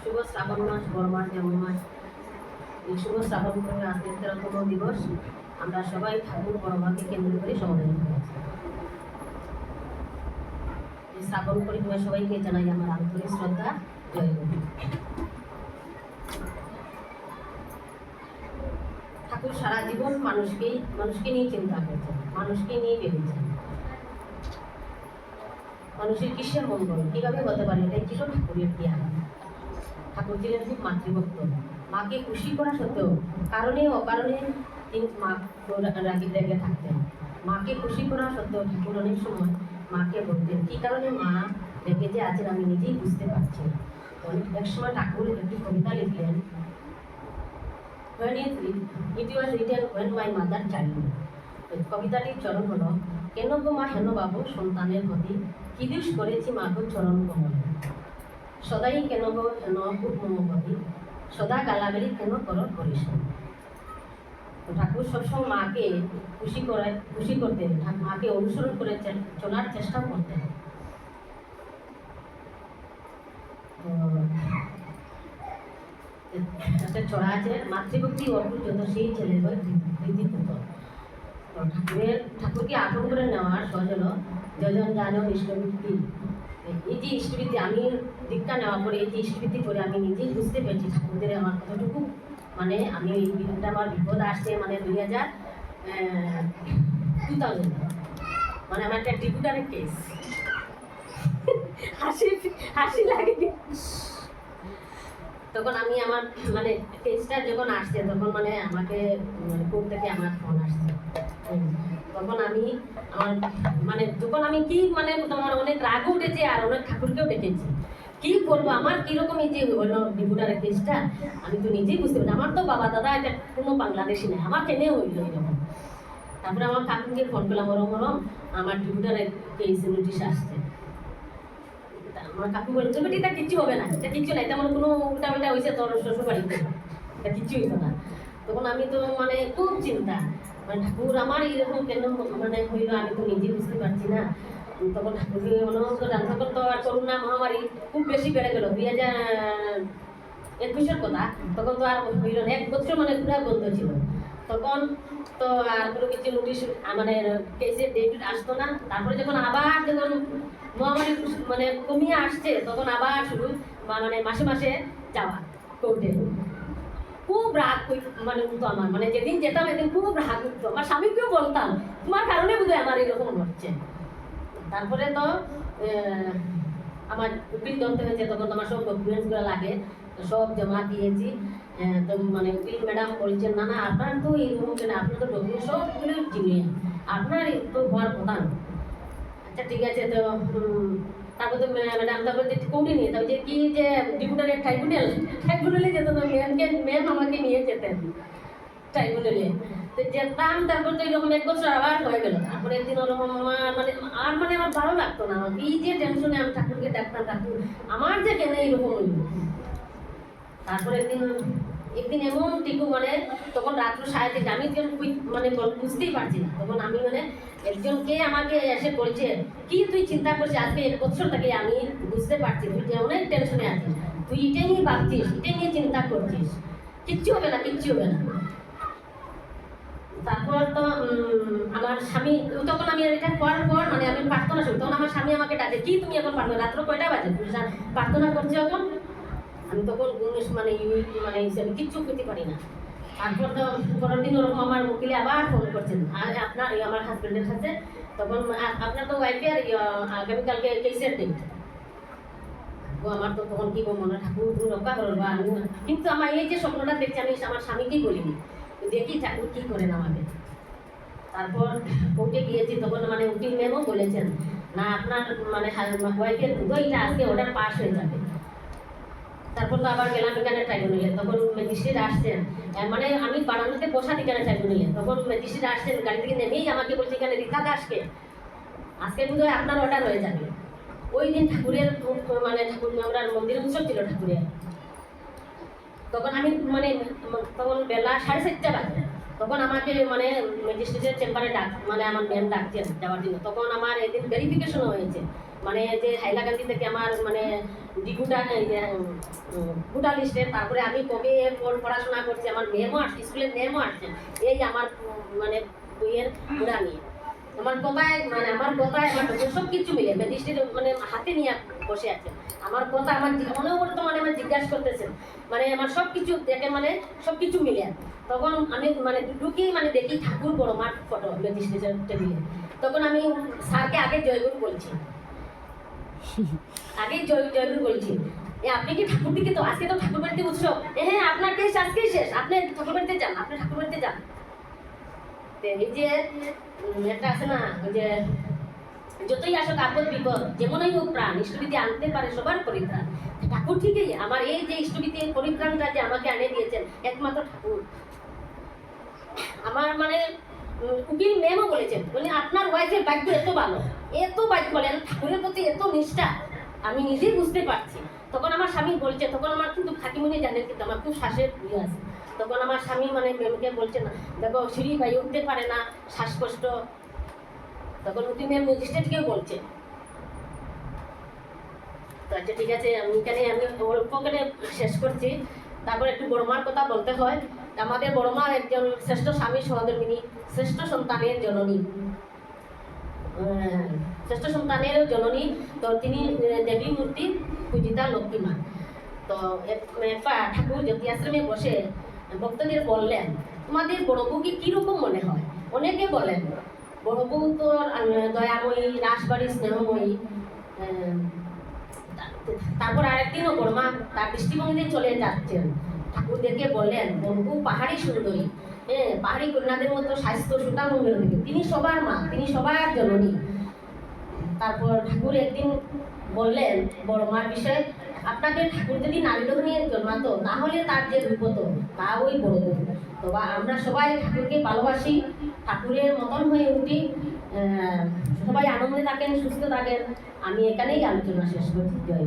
শুভ শ্রাবণ মাস বড় মাস যেমন মাস। এই শুভ শ্রাবণ করে দিবস আমরা সবাই ঠাকুর বড়মাকে কেন্দ্র করে সমাধান শ্রাবণ পরিক্রমা সবাইকে জানাই আমার আন্তরিক শ্রদ্ধা, জয় ঠাকুর সারা জীবন মানুষকে মানুষকে নিয়ে চিন্তা করছেন মানুষকে নিয়ে ভেবেছেন মানুষের কিসের মঙ্গল কীভাবে হতে পারে? এটাই ছিল ঠাকুরের জ্ঞান। ঠাকুর ছিলেন খুব মাতৃভক্ত। মাকে খুশি করা সত্ত্বেও কারণে, অকারণে তিনি মা রাগি রেগে থাকতেন মাকে খুশি করা সত্ত্বেও ঠাকুর অনেক সময় মাকে বলতেন, কী কারণে মা রেগে যে আছেন আমি নিজেই বুঝতে পারছি তো এক সময় ঠাকুর একটি কবিতা লিখলেন when it, was written when my mother child কবিতাটির চরণ হলো কেন গো মা হেন বাবু সন্তানের প্রতি কি দোষ করেছি মা গো চরণ কমলে? সদাই কেন গো হেন মমপতি সদা গালাগালি কেন কর করিস ঠাকুর সবসময় মাকে খুশি করে খুশি করতেন। মাকে অনুসরণ করে চলার চেষ্টা করতেন। একটা ছড়া আছে মাতৃভক্তি অর্পুর যত সেই ছেলে হয় তো ঠাকুরের, ঠাকুরকে আপন করে নেওয়ার সহজ হলো যজন জানো ইষ্টবৃত্তি। এই যে ইষ্টবৃত্তি, আমি দীক্ষা নেওয়ার পরে এই যে ইষ্টবৃত্তি করে আমি নিজেই বুঝতে পেরেছি ঠাকুরদের আমার কতটুকু মানে আমি বিপদটা আমার বিপদ আসছে মানে দুই হাজার টু থাউজেন্ড মানে আমার একটা ট্রিবিউটারের কেস হাসি হাসি লাগে। তখন আমি আমার মানে কেসটা যখন আসছে, তখন মানে আমাকে মানে কোর্ট থেকে আমার ফোন আসছে। তখন আমি আমার মানে যখন আমি কি মানে তোমার অনেক রাগ উঠেছে আর অনেক ঠাকুরকেও ডেকেছি। কি করব আমার কীরকম এই যে হলো ডিপুটারের কেসটা আমি তো নিজেই বুঝতে পারি আমার তো বাবা, দাদা, এটা কোনো বাংলাদেশি নেই। আমার কেনে হইল এরকম। তারপরে আমার কাকুকে ফোন করলাম ওরম ওরম আমার ডিপুটারের কেস নোটিশ আসছে। আমার কাকু বলে তুমি এটা কিচ্ছু হবে না, এটা কিচ্ছু নাই তেমন কোনো উল্টা উল্টা হয়েছে তোর শ্বশুর বাড়িতে এটা কিচ্ছু হইতো না। তখন আমি তো মানে খুব চিন্তা মানে ঠাকুর, আমার এরকম কেন মানে হইল, আমি তো নিজে বুঝতে পারছি না। তখন ঠাকুরকে হতো তখন তো আর করোনা মহামারী খুব বেশি বেড়ে গেল, দুই হাজার একুশের কথা, তখন তো আর হইল না, এক বছর মানে পুরা বন্ধ ছিল। তখন তো আর কোনো কিছু নোটিশ মানে কেসের ডেট আসতো না, তারপরে যখন আবার যখন মহামারী মানে কমিয়ে আসছে, তখন আবার শুরু মানে মাসে মাসে যাওয়া কোর্টে খুব রাগ মানে উঠতো আমার মানে যেদিন যেতাম এদিন খুব রাগ উঠতো। আমার স্বামীকেও বলতাম, তোমার কারণে বোধহয় আমার এরকম হচ্ছে। তারপরে তো আমার উকিল ধরতে হয়েছে, তখন আমার সব ডকুমেন্টসগুলো লাগে সব জমা দিয়েছি। তো মানে উকিল ম্যাডাম বলছেন, না না, আপনার তো কেন আপনার তো ডকুমেন্ট সবগুলো জিনিয়ে আপনার তো হওয়ার কথা। আচ্ছা ঠিক আছে, তো তারপর তো ম্যাডাম তারপর যে কোর্টে নিয়ে, তারপর যে কি যে ডিপুটারের ট্রাইব্যুনাল ট্রাইব্যুনালে যেত তো ম্যামকে ম্যাম আমাকে নিয়ে যেতেন ট্রাইব্যুনালে তো যেতাম, তারপর তো এরকম এক বছর আবার হয়ে গেল। তারপরে একদিন ওরকম আমার মানে আর মানে আমার ভালো লাগতো না। আমার এই যে টেনশনে আমি ঠাকুরকে ডাকতাম ঠাকুর, আমার যে কেন এইরকম হইল? তারপরে একদিন একদিন এমন টিকু মানে তখন রাত্র সাড়ে আমি কেন মানে বুঝতেই পারছি না। তখন আমি মানে একজনকে আমাকে এসে বলছে, কি তুই চিন্তা করছিস? আজকে এক বছর থেকে আমি বুঝতে পারছি, তুই অনেক টেনশনে আছিস। তুই এটা নিয়ে ভাবছিস, এটা নিয়ে চিন্তা করছিস। কিচ্ছু হবে না, কিচ্ছু হবে না। তারপর তো আমার স্বামী তখন আমি এটা করার পর মানে আমি প্রার্থনা শুনি। তখন আমার স্বামী আমাকে ডাকে, কি তুমি এখন প্রার্থনা রাত্র কয়টা বাজে? প্রার্থনা করছ এখন আমি তখন উনিশ মানে ইউনিট মানে হিসেবে কিচ্ছু করতে পারি না। তারপর তো পরের দিন ওরকম আমার উকিলে আবার ফোন করছেন। আর আপনার আমার হাজবেন্ডের কাছে তখন আপনার তো ওয়াইফের আগামীকালকে কেসের ও আমার তো তখন কি মনে ঠাকুর রক্ষা করো বা আমি- কিন্তু আমার এই যে স্বপ্নটা দেখছি, আমি আমার স্বামীকেই বলিনি। দেখি ঠাকুর কি করেন আমাকে। তারপর কোর্টে গিয়েছি, তখন মানে উকিল ম্যামও বলেছেন, না, আপনার মানে ওয়াইফের দুটোইটা আজকে অর্ডার পাস হয়ে যাবে। তারপর তো আবার গেলাম এখানে ট্রাইব্যুনালে তখন ম্যাজিস্ট্রেট আসছেন। মানে আমি বারান্দাতে বসা এখানে ট্রাইব্যুনালে তখন ম্যাজিস্ট্রেট আসছেন, গাড়ি থেকে নেমেই আমাকে বলছে, এখানে রিতা দাসকে আজকে বোধহয় আপনার অর্ডার হয়ে যাবে। ওই দিন ঠাকুরের মানে ঠাকুর, আমরা মন্দিরে উৎসব ছিল ঠাকুরের। তখন আমি মানে তখন বেলা সাড়ে চারটা বাজে। তখন আমাকে মানে ম্যাজিস্ট্রেটের চেম্বারে ডাক মানে আমার ম্যাম ডাকছেন যাওয়ার জন্য। তখন আমার এদিন ভেরিফিকেশন হয়েছে। মানে যে হাইলাকান্দি থেকে আমার মানে ডিগুটা গুটা লিস্টে, তারপরে আমি কবে পড়াশোনা করছি, আমার মেয়েও আসছে স্কুলের মেয়েও আসছে এই আমার মানে বইয়ের গুড়া নিয়ে। আমার কথায় মানে আমার কথায়, আমার সব কিছু মিলে ম্যাজিস্ট্রেট মানে হাতে নিয়ে বসে আছে। আমার কথা, আমার অনবর্তমানে আমার জিজ্ঞাসা করতেছেন মানে আমার সব কিছু দেখে মানে সব কিছু মিলে। তখন আমি মানে ঢুকি মানে দেখি ঠাকুর বড় মাঠ ফটো ম্যাজিস্ট্রেটের টেবিলে তখন আমি স্যারকে আগে জয়গুরু বলছি। আগেই জয়, জয়গুরু বলছি আপনি কি ঠাকুর দিকে তো, আজকে তো ঠাকুর বাড়িতে উৎসব হ্যাঁ আপনার কেস, আজকেই শেষ। আপনি ঠাকুর বাড়িতে যান, আপনি ঠাকুর বাড়িতে যান। এই যে আছে না যে, যতই আসুক আপদ বিপদ যেমনই হোক প্রাণ, ইষ্টবিধি আনতে পারে সবার পরিত্রাণ। ঠাকুর ঠিকই, আমার এই যে ইষ্টবিধি, পরিত্রাণটা যে আমাকে আনে দিয়েছেন, একমাত্র ঠাকুর। আমার মানে উকিল ম্যামও বলেছেন, বলে, আপনার ওয়াইফের বাক্য এত ভালো, এত বাক্য বলেন ঠাকুরের প্রতি এত নিষ্ঠা, আমি নিজেই বুঝতে পারছি। তখন আমার স্বামী বলছে, তখন আমার কিন্তু থাকিমনি জানেন, কিন্তু আমার খুব শ্বাসের ইয়ে আছে। তখন আমার স্বামী মানে ম্যামকে বলছে না দেখো সিঁড়ি বাই উঠতে পারে না শ্বাসকষ্ট। তখন ম্যাম ম্যাজিস্ট্রেটকেও বলছে। আচ্ছা ঠিক আছে আমি এখানে আমি অল্প করে শেষ করছি। তারপর একটু বড়মার কথা বলতে হয়। আমাদের বড়মা একজন শ্রেষ্ঠ স্বামী সহধর্মিনী শ্রেষ্ঠ সন্তানের জননী। আহ, শ্রেষ্ঠ সন্তানের জননী। তো তিনি দেবী মূর্তি পূজিতা লক্ষ্মীমা। তো এক- একবার ঠাকুর জ্যোতি আশ্রমে বসে ভক্তদের বললেন, তোমাদের বড় বউকে কীরকম মনে হয়? অনেকে বলেন, বড় বউ তো দয়াময়ী রাসবাড়ি স্নেহময়ী তারপর আরেকদিনও বর্মা তার দৃষ্টিভঙ্গিতে চলে যাচ্ছেন। ঠাকুর দেখে বললেন বন্ধু পাহাড়ি সুন্দরী হ্যাঁ পাহাড়ি কন্যাদের মতো স্বাস্থ্য থেকে তিনি সবার মা, তিনি সবার জননী। তারপর ঠাকুর একদিন বললেন, বড় মার বিষয়ে আপনাদের ঠাকুর যদি নারী নিয়ে জন্মাতো, তাহলে তার যে রূপ হতো তা ওই বড়। তো বা আমরা সবাই ঠাকুরকে ভালোবাসি, ঠাকুরের মতন হয়ে উঠি সবাই আনন্দে থাকেন, সুস্থ থাকেন আমি এখানেই আলোচনা শেষ করছি জয়।